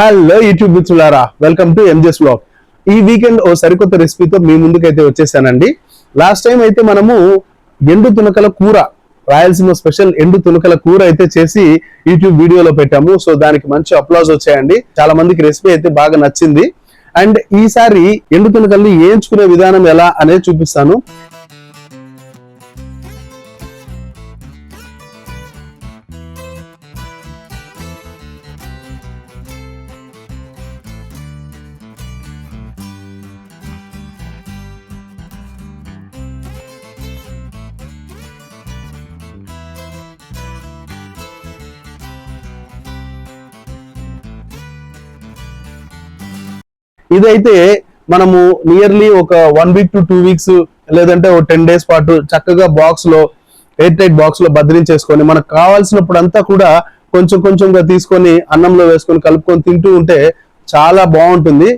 Hello YouTube మిత్రులారా. Welcome to MJ's blog ఈ weekend ఓ సరికొత్త రెసిపీతో మీ ముందుకైతే వచ్చేసానండి. లాస్ట్ టైం అయితే మనము ఎండు తునకల కూర రాయలసీమ స్పెషల్ ఎండు తునకల కూర అయితే చేసి యూట్యూబ్ వీడియోలో పెట్టాము. సో దానికి మంచి అప్లాజ్ వచ్చాయండి. చాలా మందికి రెసిపీ అయితే బాగా నచ్చింది. అండ్ ఈసారి ఎండు తునకల్ని వేయించుకునే విధానం ఎలా అనేది చూపిస్తాను. ఇదైతే మనము నియర్లీ ఒక one week to two weeks లేదంటే ఒక టెన్ డేస్ పాటు చక్కగా బాక్స్లో ఎయిర్ టైట్ బాక్స్లో భద్రించేసుకొని మనకు కావాల్సినప్పుడు అంతా కూడా కొంచెం కొంచెంగా తీసుకొని అన్నంలో వేసుకొని కలుపుకొని తింటూ ఉంటే చాలా బాగుంటుంది.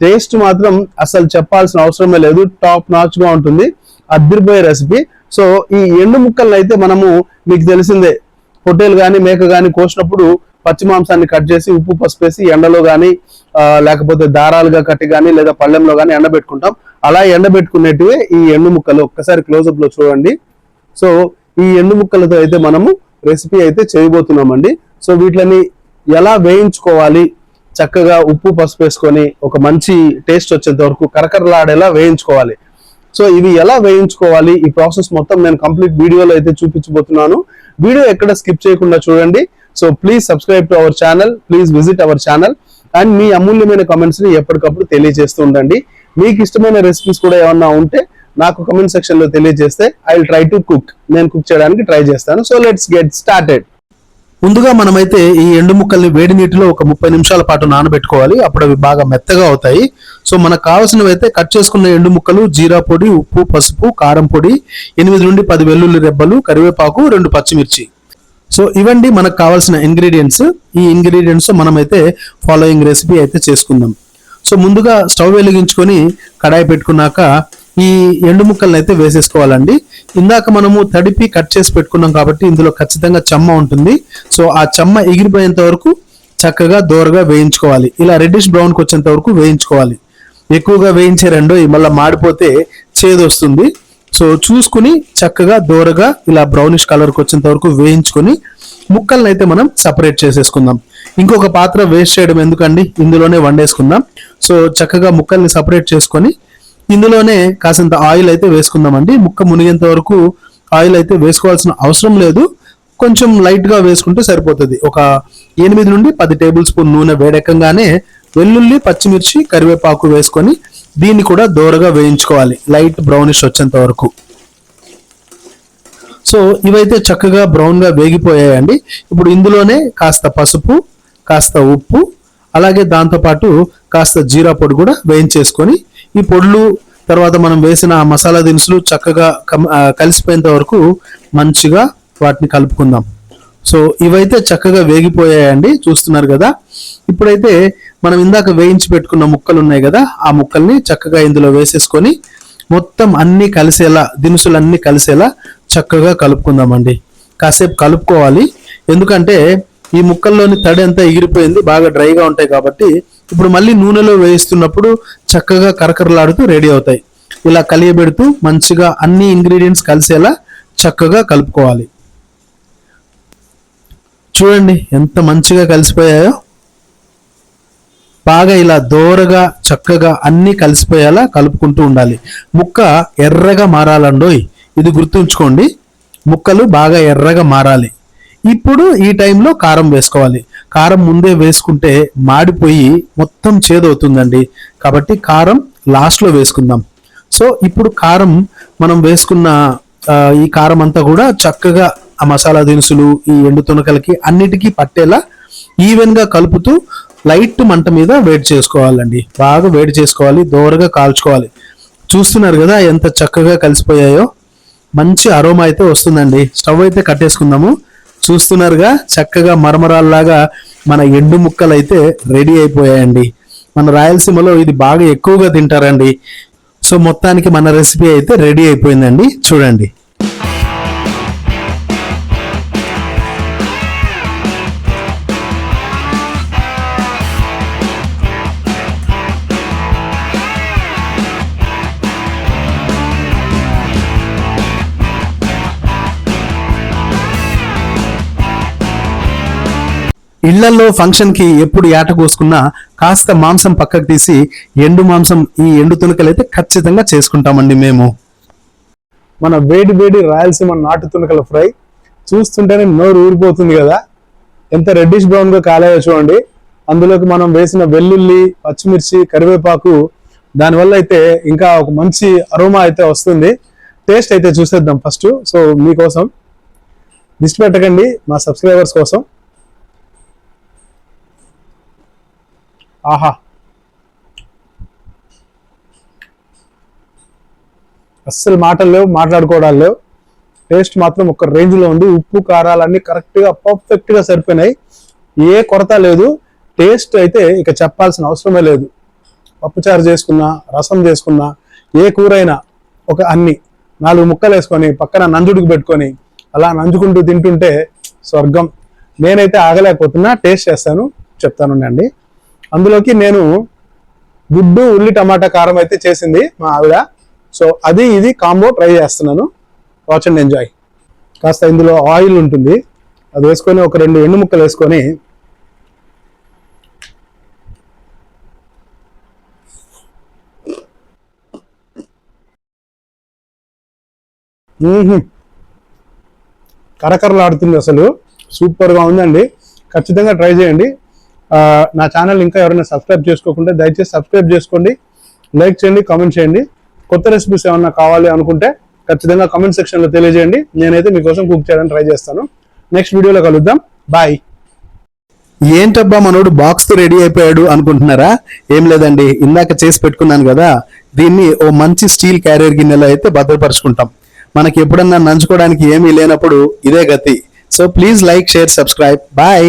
టేస్ట్ మాత్రం అసలు చెప్పాల్సిన అవసరమే లేదు టాప్ నాచ్గా ఉంటుంది. అద్దరిపోయే రెసిపీ సో ఈ ఎండు ముక్కలను అయితే మనము మీకు తెలిసిందే పొట్టేలు కానీ మేక కానీ కోసినప్పుడు పచ్చి మాంసాన్ని కట్ చేసి ఉప్పు పసుపు వేసి ఎండలో కానీ లేకపోతే దారాలుగా కట్టి కానీ లేదా పళ్ళెంలో కానీ ఎండబెట్టుకుంటాం. అలా ఎండబెట్టుకునేటివి ఈ ఎండు ముక్కలు. ఒక్కసారి క్లోజప్లో చూడండి. సో ఈ ఎండు ముక్కలతో అయితే మనము రెసిపీ అయితే చేయబోతున్నామండి. సో వీటిని ఎలా వేయించుకోవాలి? చక్కగా ఉప్పు పసుపు వేసుకొని ఒక మంచి టేస్ట్ వచ్చేంత వరకు కరకరలాడేలా వేయించుకోవాలి. సో ఇవి ఎలా వేయించుకోవాలి? ఈ ప్రాసెస్ మొత్తం నేను కంప్లీట్ వీడియోలో అయితే చూపించబోతున్నాను. వీడియో ఎక్కడ స్కిప్ చేయకుండా చూడండి. So please subscribe to our channel please visit our channel and మీ అమూల్యమైన కమెంట్స్ని ఎప్పటికప్పుడు తెలియజేస్తూ ఉండండి. మీకు ఇష్టమైన రెసిపీస్ కూడా ఏమన్నా ఉంటే నాకు కమెంట్ సెక్షన్లో తెలియజేస్తే I will try to cook నేను కుక్ చేయడానికి ట్రై చేస్తాను. సో లెట్స్ గెట్ స్టార్టెడ్ ముందుగా మనమైతే ఈ ఎండు ముక్కల్ని వేడి నీటిలో ఒక ముప్పై నిమిషాల పాటు నానబెట్టుకోవాలి. అప్పుడు అవి బాగా మెత్తగా అవుతాయి. సో మనకు కావాల్సినవి అయితే కట్ చేసుకున్న ఎండు ముక్కలు జీరా పొడి ఉప్పు పసుపు కారం పొడి ఎనిమిది నుండి పది వెల్లుల్లి రెబ్బలు కరివేపాకు రెండు పచ్చిమిర్చి. సో ఇవండి మనకు కావాల్సిన ఇంగ్రీడియంట్స్ ఈ ఇంగ్రీడియంట్స్ మనమైతే ఫాలోయింగ్ రెసిపీ అయితే చేసుకుందాం. సో ముందుగా స్టవ్ వెలిగించుకొని కడాయి పెట్టుకున్నాక ఈ ఎండు ముక్కలను అయితే వేసేసుకోవాలండి. ఇందాక మనము తడిపి కట్ చేసి పెట్టుకున్నాం కాబట్టి ఇందులో ఖచ్చితంగా చెమ్మ ఉంటుంది. సో ఆ చెమ్మ ఎగిరిపోయేంత వరకు చక్కగా దోరగా వేయించుకోవాలి. ఇలా రెడ్డిష్ బ్రౌన్కి వచ్చేంత వరకు వేయించుకోవాలి. ఎక్కువగా వేయించే రెండు మళ్ళీ మాడిపోతే చేదు వస్తుంది సో చూసుకుని చక్కగా దోరగా ఇలా బ్రౌనిష్ కలర్కి వచ్చేంత వరకు వేయించుకొని ముక్కలను అయితే మనం సపరేట్ చేసేసుకుందాం. ఇంకొక పాత్ర వేస్ట్ చేయడం ఎందుకండి? ఇందులోనే వండేసుకుందాం. సో చక్కగా ముక్కల్ని సపరేట్ చేసుకొని ఇందులోనే కాసింత ఆయిల్ అయితే వేసుకుందామండి. ముక్క మునిగేంత వరకు ఆయిల్ అయితే వేసుకోవాల్సిన అవసరం లేదు. కొంచెం లైట్గా వేసుకుంటే సరిపోతుంది. ఒక ఎనిమిది నుండి పది టేబుల్ స్పూన్ నూనె వేడెక్కగానే వెల్లుల్లి పచ్చిమిర్చి కరివేపాకు వేసుకొని దీన్ని కూడా దోరగా వేయించుకోవాలి. లైట్ బ్రౌనిష్ వచ్చేంత వరకు. సో ఇవైతే చక్కగా బ్రౌన్గా వేగిపోయాయండి. ఇప్పుడు ఇందులోనే కాస్త పసుపు కాస్త ఉప్పు అలాగే దాంతోపాటు కాస్త జీరా పొడి కూడా వేయించేసుకొని ఈ పొడులు తర్వాత మనం వేసిన ఆ మసాలా దినుసులు చక్కగా కలిసిపోయేంత వరకు మంచిగా వాటిని కలుపుకుందాం. సో ఇవైతే చక్కగా వేగిపోయాయండి. చూస్తున్నారు కదా? ఇప్పుడైతే మనం ఇందాక వేయించి పెట్టుకున్న ముక్కలు ఉన్నాయి కదా ఆ ముక్కల్ని చక్కగా ఇందులో వేసేసుకొని మొత్తం అన్ని కలిసేలా దినుసులు కలిసేలా చక్కగా కలుపుకుందామండి. కాసేపు కలుపుకోవాలి. ఎందుకంటే ఈ ముక్కల్లోని తడి అంతా ఎగిరిపోయింది బాగా డ్రైగా ఉంటాయి కాబట్టి ఇప్పుడు మళ్ళీ నూనెలో వేయిస్తున్నప్పుడు చక్కగా కరకరలాడుతూ రెడీ అవుతాయి. ఇలా కలియబెడుతూ మంచిగా అన్ని ఇంగ్రీడియంట్స్ కలిసేలా చక్కగా కలుపుకోవాలి. చూడండి ఎంత మంచిగా కలిసిపోయాయో. బాగా ఇలా దోరగా చక్కగా అన్ని కలిసిపోయేలా కలుపుకుంటూ ఉండాలి. ముక్క ఎర్రగా మారాలండోయ్ ఇది గుర్తుంచుకోండి. ముక్కలు బాగా ఎర్రగా మారాలి. ఇప్పుడు ఈ టైంలో కారం వేసుకోవాలి. కారం ముందే వేసుకుంటే మాడిపోయి మొత్తం చేదవుతుందండి. కాబట్టి కారం లాస్ట్లో వేసుకుందాం. సో ఇప్పుడు కారం మనం వేసుకున్న ఈ కారం అంతా కూడా చక్కగా ఆ మసాలా దినుసులు ఈ ఎండు తునకలకి అన్నిటికీ పట్టేలా ఈవెన్గా కలుపుతూ లైట్ మంట మీద వేడి చేసుకోవాలండి. బాగా వేడి చేసుకోవాలి దోరగా కాల్చుకోవాలి. చూస్తున్నారు కదా ఎంత చక్కగా కలిసిపోయాయో. మంచి అరోమా అయితే వస్తుందండి. స్టవ్ అయితే కట్టేసుకుందాము. చూస్తున్నారుగా చక్కగా మరమరాల్లాగా మన ఎండు ముక్కలు అయితే రెడీ అయిపోయాయండి. మన రాయలసీమలో ఇది బాగా ఎక్కువగా తింటారండి. సో మొత్తానికి మన రెసిపీ అయితే రెడీ అయిపోయిందండి. చూడండి. ఇళ్ళలో ఫంక్షన్కి ఎప్పుడు ఏట కోసుకున్నా కాస్త మాంసం పక్కకు తీసి ఎండు మాంసం ఈ ఎండు తునకలు అయితే ఖచ్చితంగా చేసుకుంటామండి మేము. మన వేడి వేడి రాయలసీమ నాటు తునకల ఫ్రై చూస్తుంటేనే నోరు ఊరిపోతుంది కదా. ఎంత రెడ్డిష్ బ్రౌన్గా కాలేయో చూడండి. అందులోకి మనం వేసిన వెల్లుల్లి పచ్చిమిర్చి కరివేపాకు దానివల్ల అయితే ఇంకా ఒక మంచి అరోమా అయితే వస్తుంది. టేస్ట్ అయితే చూసేద్దాం ఫస్ట్ సో మీకోసం లిస్ట్ పెట్టకండి మా సబ్స్క్రైబర్స్ కోసం. ఆహా. అస్సలు మాటలు లేవు మాట్లాడుకోవడాలు లేవు. టేస్ట్ మాత్రం ఒక రేంజ్లో ఉంది. ఉప్పు కారాలన్నీ కరెక్ట్గా పర్ఫెక్ట్గా పర్ఫెక్ట్గా సరిపోయినాయి. ఏ కొరత లేదు. టేస్ట్ అయితే ఇక చెప్పాల్సిన అవసరమే లేదు. పప్పుచారు చేసుకున్నా రసం చేసుకున్నా ఏ కూర అయినా ఒక అన్ని నాలుగు ముక్కలు వేసుకొని పక్కన నంజుడికి పెట్టుకొని అలా నంజుకుంటూ తింటుంటే స్వర్గం. నేనైతే ఆగలేకపోతున్నా. టేస్ట్ చేస్తాను చెప్తాను అండి అందులోకి నేను గుడ్డు ఉల్లి టమాటా కారం అయితే చేసింది మా ఆవిడ. సో అది ఇది కాంబో ట్రై చేస్తున్నాను. వాచ్ అండ్ ఎంజాయ్ కాస్త ఇందులో ఆయిల్ ఉంటుంది. అది వేసుకొని ఒక రెండు ఎండు ముక్కలు వేసుకొని కరకరలాడుతుంది అసలు. సూపర్గా ఉందండి. ఖచ్చితంగా ట్రై చేయండి. నా ఛానల్ ఇంకా ఎవరైనా సబ్స్క్రైబ్ చేసుకోకుంటే దయచేసి సబ్స్క్రైబ్ చేసుకోండి లైక్ చేయండి కామెంట్ చేయండి. కొత్త రెసిపీస్ ఏమన్నా కావాలి అనుకుంటే ఖచ్చితంగా కామెంట్ సెక్షన్లో తెలియజేయండి. నేనైతే మీకోసం కుక్ చేయడానికి ట్రై చేస్తాను. నెక్స్ట్ వీడియోలో కలుద్దాం. బాయ్ ఏంటబ్బా మనోడు బాక్స్తో రెడీ అయిపోయాడు అనుకుంటున్నారా? ఏం లేదండి ఇందాక చేసి పెట్టుకున్నాను కదా. దీన్ని ఓ మంచి స్టీల్ క్యారియర్ గిన్నెలో అయితే భద్రపరుచుకుంటాం. మనకి ఎప్పుడన్నా నంచుకోవడానికి ఏమీ లేనప్పుడు ఇదే గతి. So please like share subscribe bye